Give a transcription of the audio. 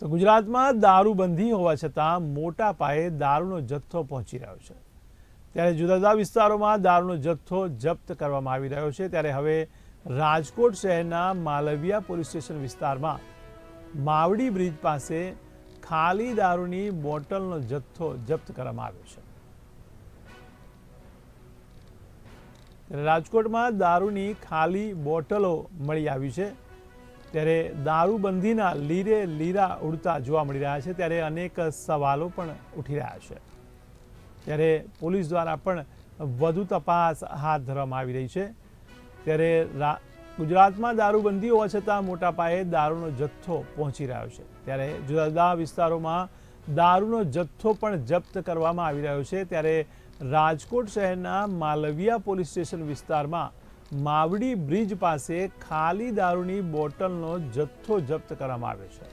તો ગુજરાતમાં દારૂબંધી હોવા છતાં મોટા પાયે દારૂનો જથ્થો પહોંચી રહ્યો છે. ત્યારે જુદા જુદા વિસ્તારોમાં દારૂનો જથ્થો જપ્ત કરવામાં આવી રહ્યો છે. ત્યારે હવે રાજકોટ શહેરના માલવિયા પોલીસ સ્ટેશન વિસ્તારમાં માવડી બ્રિજ પાસે ખાલી દારૂની બોટલનો જથ્થો જપ્ત કરવામાં આવ્યો છે. રાજકોટમાં દારૂની ખાલી બોટલો મળી આવી છે. ત્યારે દારૂબંધીના લીરે લીરા ઉડતા જોવા મળી રહ્યા છે. ત્યારે અનેક સવાલો પણ ઉઠી રહ્યા છે. ત્યારે પોલીસ દ્વારા પણ વધુ તપાસ હાથ ધરવામાં આવી રહી છે. ત્યારે ગુજરાતમાં દારૂબંધી હોવા છતાં મોટા પાયે દારૂનો જથ્થો પહોંચી રહ્યો છે. ત્યારે જુદા જુદા વિસ્તારોમાં દારૂનો જથ્થો પણ જપ્ત કરવામાં આવી રહ્યો છે. ત્યારે રાજકોટ શહેરના માલવિયા પોલીસ સ્ટેશન વિસ્તારમાં માવડી બ્રિજ પાસે ખાલી દારૂની બોટલનો જથ્થો જપ્ત કરવામાં આવ્યો છે.